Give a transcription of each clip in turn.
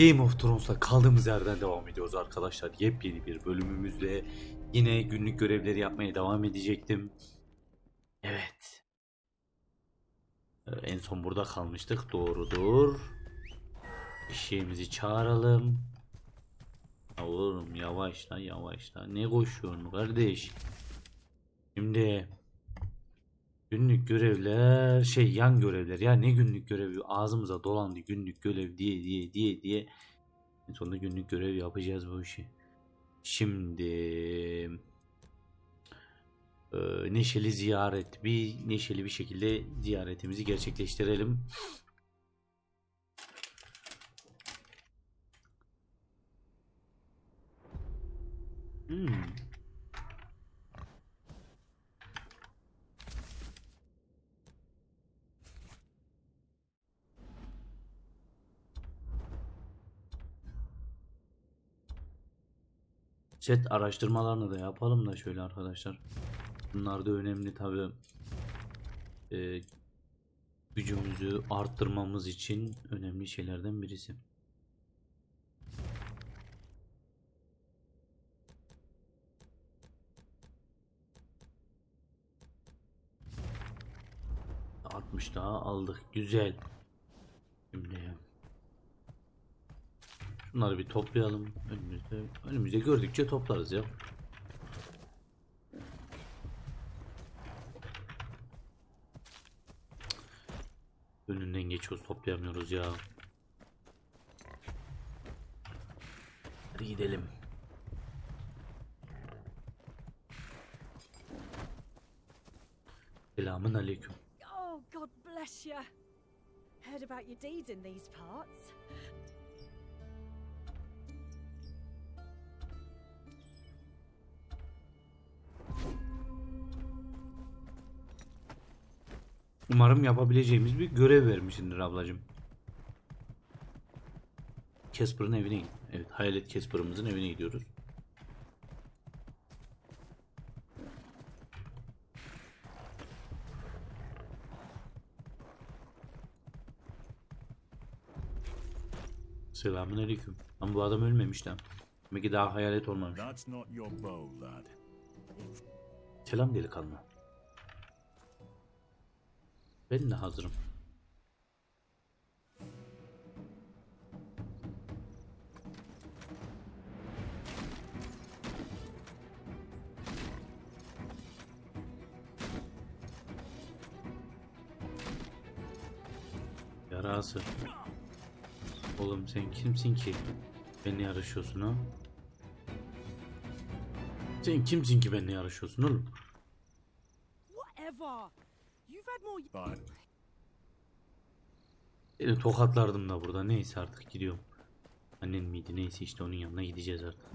Game of Thrones'la kaldığımız yerden devam ediyoruz arkadaşlar. Yepyeni bir bölümümüzle yine günlük görevleri yapmaya devam edecektim. Evet. En son burada kalmıştık. Doğrudur. Eşeğimizi çağıralım. Oğlum yavaşla yavaşla. Ne koşuyorsun kardeş? Şimdi günlük görevler şey yan görevler ya ne günlük görevi ağzımıza dolandı günlük görev diye diye diye diye en sonunda günlük görev yapacağız bu işi. Şimdi e, neşeli ziyaret bir neşeli bir şekilde ziyaretimizi gerçekleştirelim. Hmm. Chat araştırmalarını da yapalım da şöyle arkadaşlar. Bunlar da önemli tabi. Ee, gücümüzü arttırmamız için önemli şeylerden birisi. ...60 daha aldık. Güzel. Şimdi... Şunları bir toplayalım. Önümüzde, önümüzde gördükçe toplarız ya. Önünden geçiyoruz toplayamıyoruz ya. Hadi gidelim. Selamun aleyküm. Oh, God bless you. Heard about your deeds in these parts. Umarım yapabileceğimiz bir görev vermişsindir ablacığım. Casper'ın evine git. Evet, Hayalet Casper'ımızın evine gidiyoruz. Selamünaleyküm. Ama bu adam ölmemiş lan. Demek ki daha hayalet olmamış. Selam delikanlı. Ben de hazırım. Yarası. Oğlum sen kimsin ki? Benimle yarışıyorsun ha? Sen kimsin ki benimle yarışıyorsun oğlum? Whatever. But Seni tokatlardım da burada. Neyse artık gidiyorum. Annen miydi neyse işte onun yanına gideceğiz artık.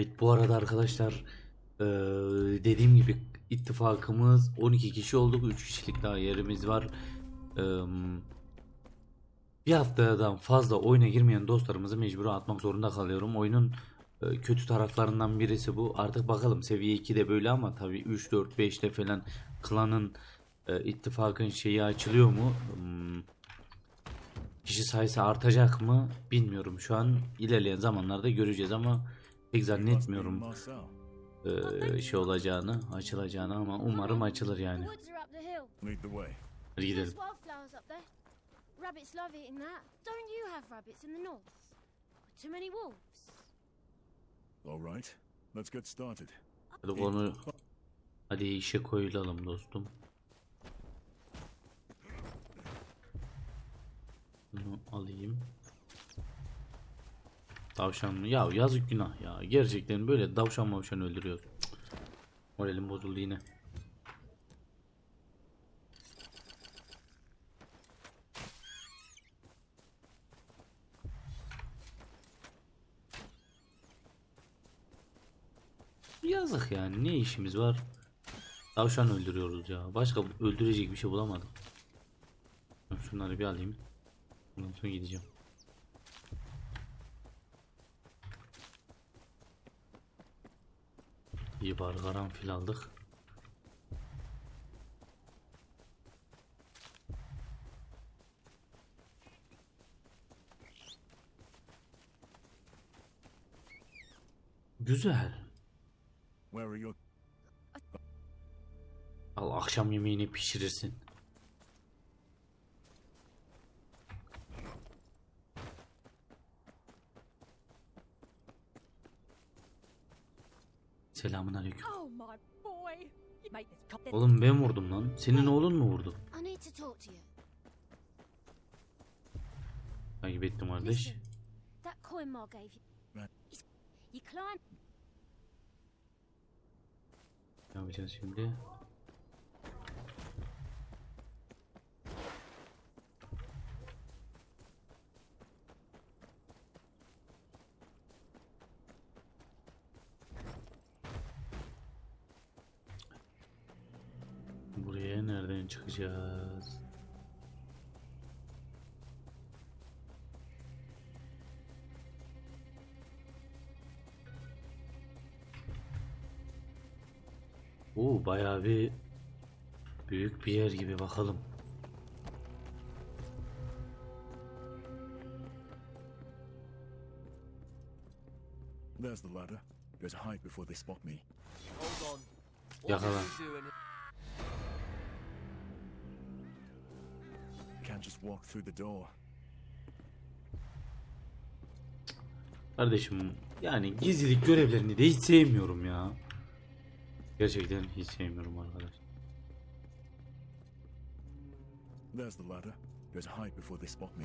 Evet bu arada arkadaşlar eee, dediğim gibi ittifakımız 12 kişi olduk. 3 kişilik daha yerimiz var. Eee, bir haftadan fazla oyuna girmeyen dostlarımızı mecbur atmak zorunda kalıyorum. Oyunun kötü taraflarından birisi bu. Artık bakalım seviye 2'de böyle ama tabi 3 4 5'te falan klanın ittifakın şeyi açılıyor mu? Kişi sayısı artacak mı? Bilmiyorum. Şu an ilerleyen zamanlarda göreceğiz ama pek zannetmiyorum e, şey olacağını açılacağını ama umarım açılır yani. Hadi gidelim. wildflowers up there. Rabbits love eating that. Don't you have rabbits in the north? Too many wolves. All right, let's get started. Hadi konu hadi işe koyulalım dostum. Bunu alayım. Tavşan mı? Ya yazık günah ya. Gerçekten böyle tavşan mavşan öldürüyor. Moralim bozuldu yine. Yazık yani ne işimiz var? Tavşan öldürüyoruz ya. Başka öldürecek bir şey bulamadım. Şunları bir alayım. Ondan sonra gideceğim. İyi bari karanfil aldık. Güzel. Al akşam yemeğini pişirirsin. Selamun aleyküm. Oh. Oğlum ben vurdum lan. Senin oğlun mu vurdu? Takip ettim kardeş. Ne yapacağız şimdi? Oo bayağı bir büyük bir yer gibi bakalım. There's the ladder. There's a hide before they spot me. Hold on. Yakala. Can't just walk through the door. Kardeşim yani gizlilik görevlerini de hiç sevmiyorum ya. Gerçekten hiç sevmiyorum arkadaş. There's the ladder. There's a hide before they spot me.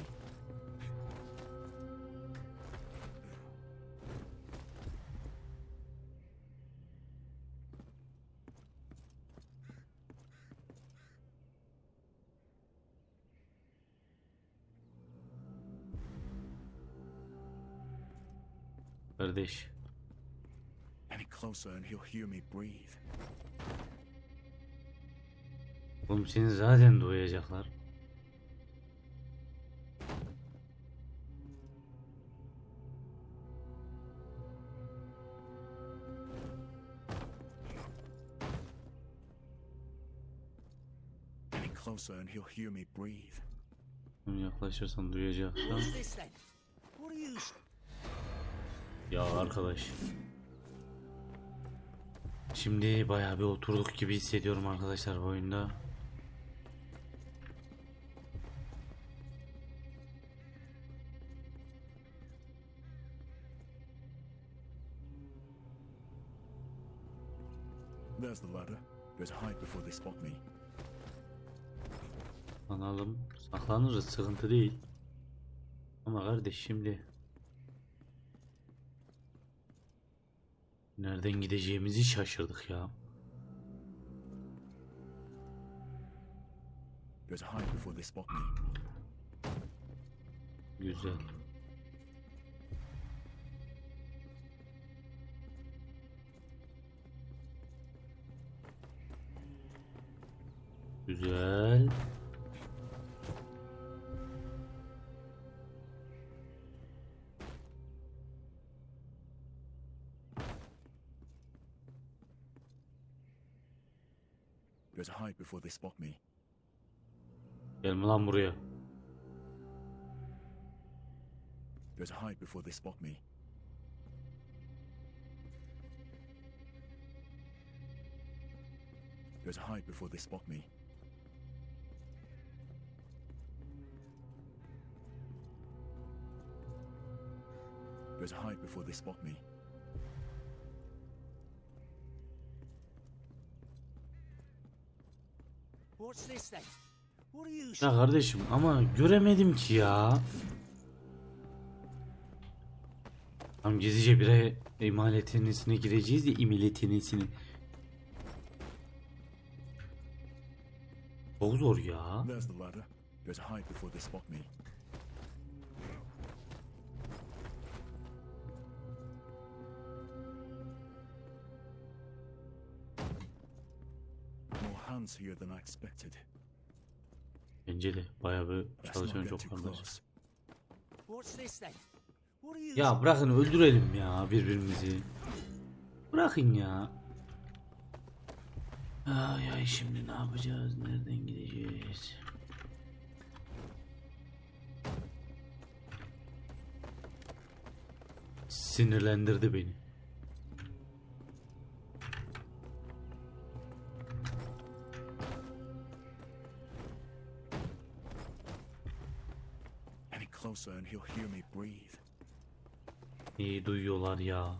Closer and he'll hear me breathe. Oğlum seni zaten doyacaklar. Any closer and he'll hear me breathe. Yaklaşırsan you? Ya arkadaş. Şimdi bayağı bir oturduk gibi hissediyorum arkadaşlar bu oyunda. There's the ladder. There's hide before they spot me. Analım saklanırız sıkıntı değil. Ama kardeş şimdi nereden gideceğimizi şaşırdık ya. Güzel. Güzel. There's a hide before they spot me. Gelme lan buraya. There's a hide before they spot me. There's a hide before they spot me. There's a hide before they spot me. Ya kardeşim ama göremedim ki ya. Tam gizlice bire imaletinesine gireceğiz ya imaletinesini. Çok zor ya. Hands here than I expected. Bence de bayağı bir çalışan çok kardeş. close. What's this then? What are you? Ya bırakın öldürelim ya birbirimizi. Bırakın ya. Ay ay şimdi ne yapacağız? Nereden gideceğiz? Sinirlendirdi beni. Closer and he'll hear me breathe. İyi duyuyorlar ya.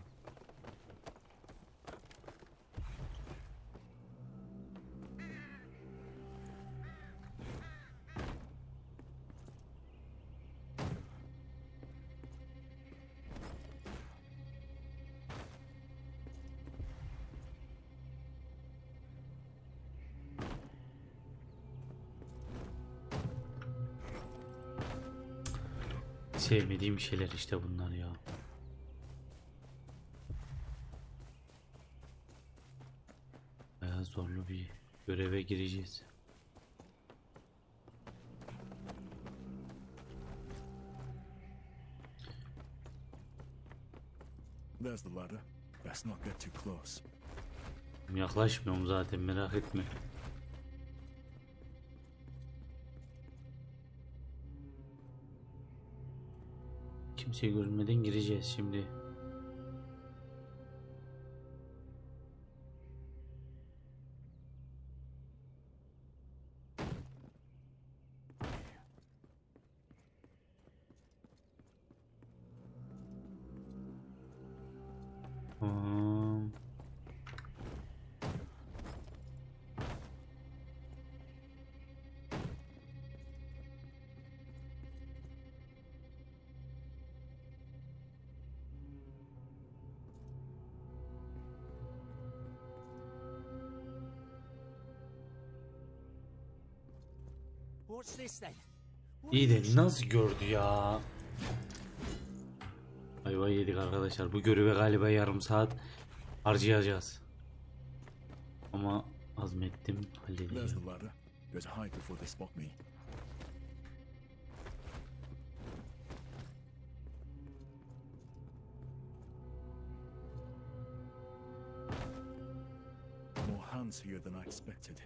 Sevmediğim şeyler işte bunlar ya. Bayağı zorlu bir göreve gireceğiz. There's the ladder. Best not get too close. Yaklaşmıyorum zaten merak etme. Kimse görünmeden gireceğiz şimdi. İyi de nasıl gördü ya? Ayva yedik arkadaşlar. Bu göreve galiba yarım saat harcayacağız. Ama azmettim halledeceğim. More here than I expected.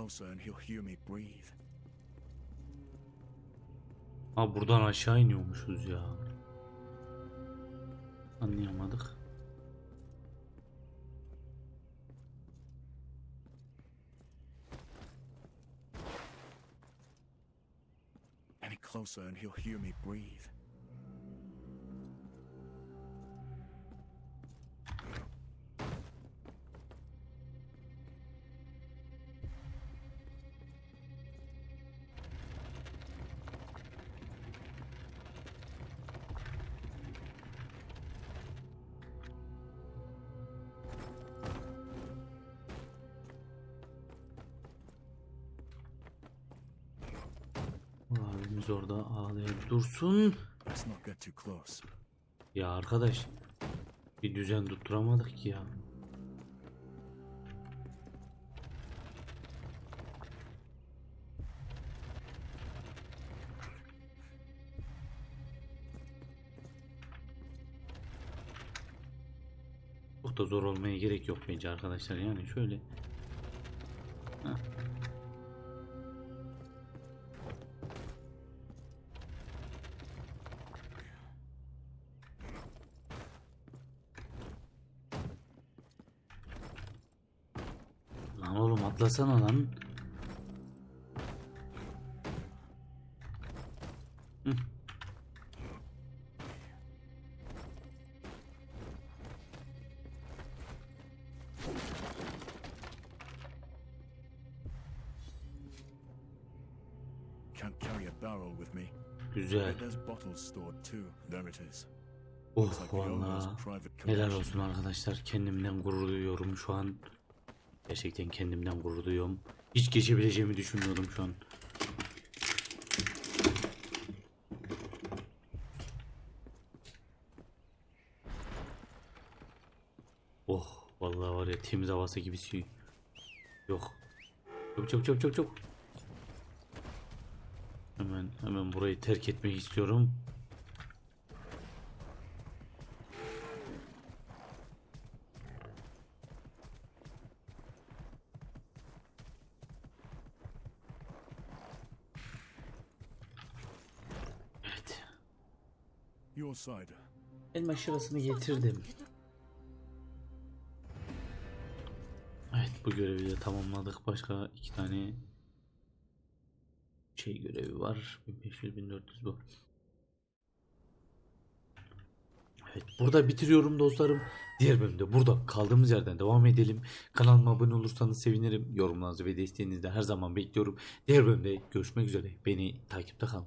Closer and he'll hear me breathe. Ha buradan aşağı iniyormuşuz ya. Anlayamadık. Any closer and he'll hear me breathe. Orada ağlayıp dursun. Ya arkadaş bir düzen tutturamadık ki ya. Çok da zor olmaya gerek yok bence arkadaşlar yani şöyle. Oğlum atlasana lan. Hı. Can't carry a barrel with me. Güzel. There's bottles stored too. There it is. Oh valla. Helal olsun arkadaşlar. Kendimden gurur duyuyorum şu an. Gerçekten kendimden gurur duyuyorum. Hiç geçebileceğimi düşünmüyordum şu an. Oh vallahi var ya temiz havası gibisi. Yok. Çok çok çok çok çok. Hemen hemen burayı terk etmek istiyorum. Evet. Your side. Elma şırasını getirdim. Evet bu görevi de tamamladık. Başka iki tane şey görevi var. 1500 1400 bu. Evet burada bitiriyorum dostlarım. Diğer bölümde burada kaldığımız yerden devam edelim. Kanalıma abone olursanız sevinirim. Yorumlarınızı ve desteğinizi de her zaman bekliyorum. Diğer bölümde görüşmek üzere. Beni takipte kalın.